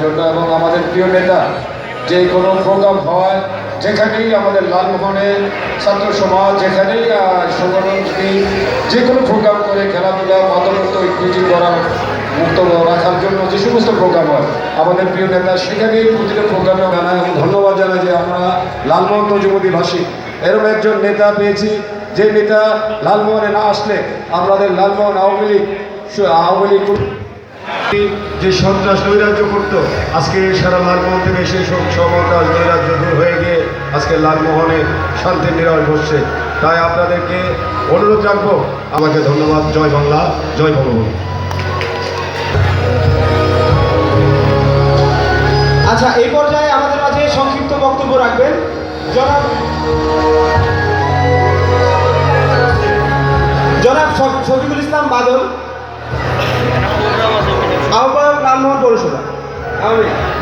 জন্য এবং আমাদের প্রিয় নেতা যে কোনো প্রোগ্রাম হওয়ায় যেখানেই আমাদের লালমোহনের ছাত্র সমাজ যেখানেই আহ, সংগঠন যদি যে কোনো প্রোগ্রাম করে খেলাধুলা মতমুক্ত ইনক্লুজিভ করা মুক্ত রাখার জন্য যে সমস্ত প্রোগ্রাম হয় আমাদের প্রিয় নেতা সেখানেই প্রতিটা প্রোগ্রামে জানাই এবং ধন্যবাদ জানাই যে আমরা লালমোহন তজুমতিভাষী এরকম একজন নেতা পেয়েছি যে নেতা লালমোহনে না আসলে আমাদের লালমোহন আওয়ামী লীগ আওয়ামী লীগ যে সন্ত্রাস নৈরাজ্য করতো, আজকে সারা লালমোহন থেকে সেই সন্ত্রাস নৈরাজ্য দূর হয়ে গিয়ে আজকে লালমোহনে শান্তির নিরাশ বসছে। তাই আপনাদেরকে অনুরোধ রাখব আমাকে ধন্যবাদ, জয় বাংলা, জয় বঙ্গবন্ধু। আচ্ছা এই পর্যায়ে আমাদের মাঝে সংক্ষিপ্ত বক্তব্য রাখবেন। জনাব জনাব Amén.